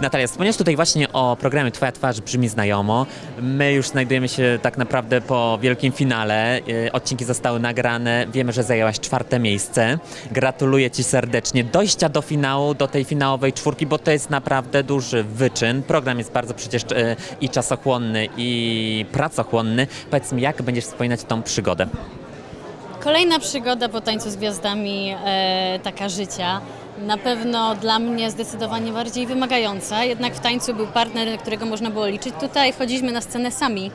Natalia, wspomniałeś tutaj właśnie o programie Twoja twarz brzmi znajomo. My już znajdujemy się tak naprawdę po wielkim finale. E, Odcinki zostały nagrane. Wiemy, że zajęłaś czwarte miejsce. Gratuluję Ci serdecznie dojścia do finału, do tej finałowej czwórki, bo to jest naprawdę duży wyczyn. Program jest bardzo przecież e, i czasochłonny, i pracochłonny. Powiedz mi, jak będziesz wspominać tą przygodę? Kolejna przygoda po tańcu z gwiazdami, e, taka życia. Na pewno dla mnie zdecydowanie bardziej wymagająca. Jednak w tańcu był partner, którego można było liczyć. Tutaj chodziliśmy na scenę sami.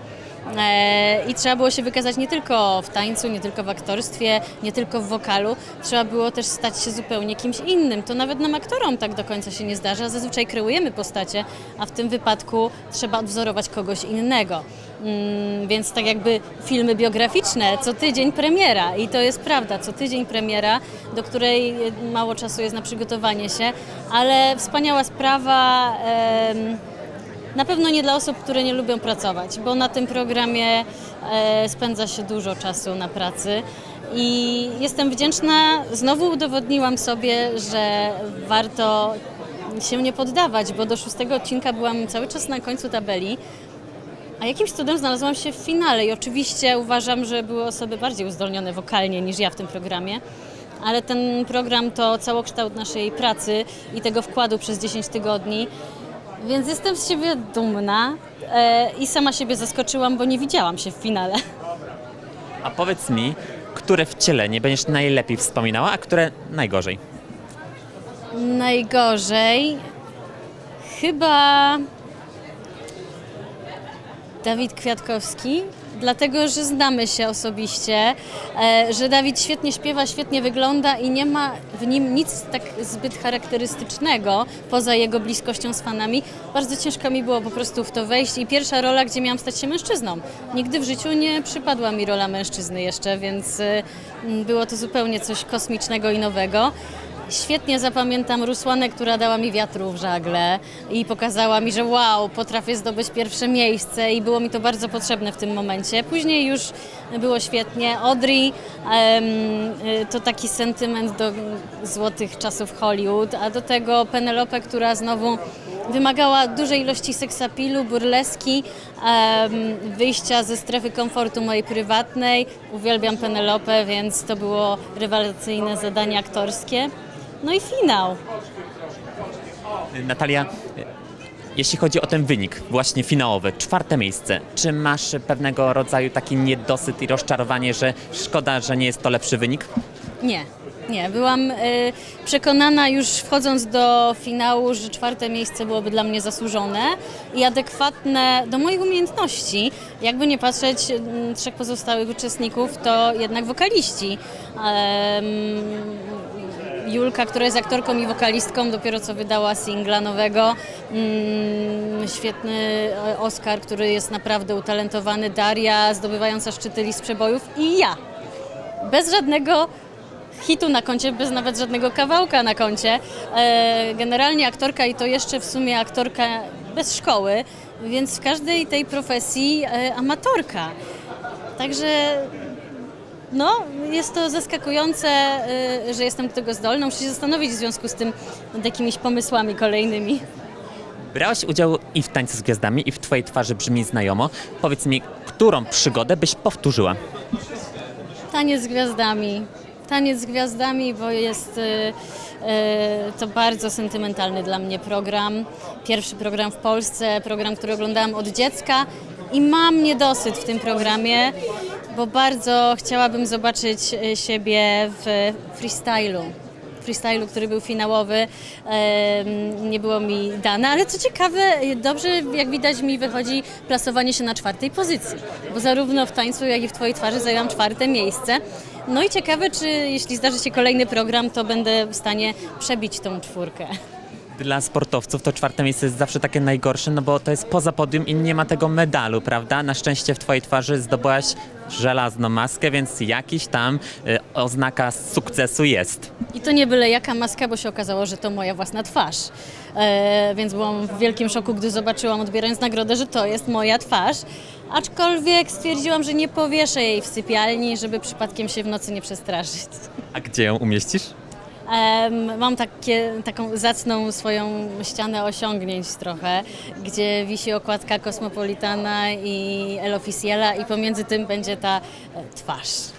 E, I trzeba było się wykazać nie tylko w tańcu, nie tylko w aktorstwie, nie tylko w wokalu. Trzeba było też stać się zupełnie kimś innym. To nawet nam aktorom tak do końca się nie zdarza. Zazwyczaj kreujemy postacie, a w tym wypadku trzeba odwzorować kogoś innego. Mm, więc tak jakby filmy biograficzne, co tydzień premiera i to jest prawda, co tydzień premiera, do której mało czasu jest na przygotowanie się, ale wspaniała sprawa. na pewno nie dla osób, które nie lubią pracować, bo na tym programie e, spędza się dużo czasu na pracy. I jestem wdzięczna, znowu udowodniłam sobie, że warto się nie poddawać, bo do szóstego odcinka byłam cały czas na końcu tabeli. A jakimś cudem znalazłam się w finale i oczywiście uważam, że były osoby bardziej uzdolnione wokalnie niż ja w tym programie. Ale ten program to całokształt naszej pracy i tego wkładu przez 10 tygodni. Więc jestem z siebie dumna e, i sama siebie zaskoczyłam, bo nie widziałam się w finale. A powiedz mi, które wcielenie będziesz najlepiej wspominała, a które najgorzej? Najgorzej chyba Dawid Kwiatkowski, dlatego że znamy się osobiście, e, że Dawid świetnie śpiewa, świetnie wygląda i nie ma w nim nic tak zbyt charakterystycznego poza jego bliskością z fanami. Bardzo ciężko mi było po prostu w to wejść i pierwsza rola, gdzie miałam stać się mężczyzną. Nigdy w życiu nie przypadła mi rola mężczyzny jeszcze, więc e, było to zupełnie coś kosmicznego i nowego. Świetnie zapamiętam Rusłanę, która dała mi wiatru w żagle i pokazała mi, że wow, potrafię zdobyć pierwsze miejsce i było mi to bardzo potrzebne w tym momencie. Później już było świetnie. Audrey y, to taki sentyment do złotych czasów Hollywood, a do tego Penelope, która znowu wymagała dużej ilości seksapilu, burleski, wyjścia ze strefy komfortu mojej prywatnej. Uwielbiam Penelope, więc to było rewelacyjne zadanie aktorskie. No i finał. Natalia, jeśli chodzi o ten wynik, właśnie finałowy, czwarte miejsce, czy masz pewnego rodzaju taki niedosyt i rozczarowanie, że szkoda, że nie jest to lepszy wynik? Nie, nie. Byłam y, przekonana już wchodząc do finału, że czwarte miejsce byłoby dla mnie zasłużone i adekwatne do moich umiejętności. Jakby nie patrzeć, mm, trzech pozostałych uczestników to jednak wokaliści. Em, Julka, która jest aktorką i wokalistką, dopiero co wydała singla nowego. Mm, świetny e, Oscar, który jest naprawdę utalentowany. Daria, zdobywająca szczyty list przebojów i ja. Bez żadnego hitu na koncie, bez nawet żadnego kawałka na koncie. E, Generalnie aktorka i to jeszcze w sumie aktorka bez szkoły, więc w każdej tej profesji e, amatorka. Także no, jest to zaskakujące, e, że jestem do tego zdolna. Muszę się zastanowić w związku z tym nad jakimiś pomysłami kolejnymi. Brałaś udział i w Tańcu z Gwiazdami, i w Twojej twarzy brzmi znajomo. Powiedz mi, którą przygodę byś powtórzyła? Taniec z gwiazdami. Taniec z gwiazdami, bo jest y, y, to bardzo sentymentalny dla mnie program. Pierwszy program w Polsce, program, który oglądałam od dziecka i mam niedosyt w tym programie, bo bardzo chciałabym zobaczyć y, siebie w freestylu. Freestylu, który był finałowy, nie było mi dane, ale co ciekawe, dobrze jak widać mi wychodzi plasowanie się na czwartej pozycji, bo zarówno w tańcu, jak i w Twojej twarzy zajęłam czwarte miejsce. No i ciekawe, czy jeśli zdarzy się kolejny program, to będę w stanie przebić tą czwórkę. Dla sportowców to czwarte miejsce jest zawsze takie najgorsze, no bo to jest poza podium i nie ma tego medalu, prawda? Na szczęście w Twojej twarzy zdobyłaś żelazną maskę, więc jakiś tam y, oznaka sukcesu jest. I to nie byle jaka maska, bo się okazało, że to moja własna twarz. E, więc byłam w wielkim szoku, gdy zobaczyłam, odbierając nagrodę, że to jest moja twarz. Aczkolwiek stwierdziłam, że nie powieszę jej w sypialni, żeby przypadkiem się w nocy nie przestraszyć. A gdzie ją umieścisz? Mam takie, taką zacną swoją ścianę osiągnięć trochę, gdzie wisi okładka Cosmopolitana i El Oficiala i pomiędzy tym będzie ta e, twarz.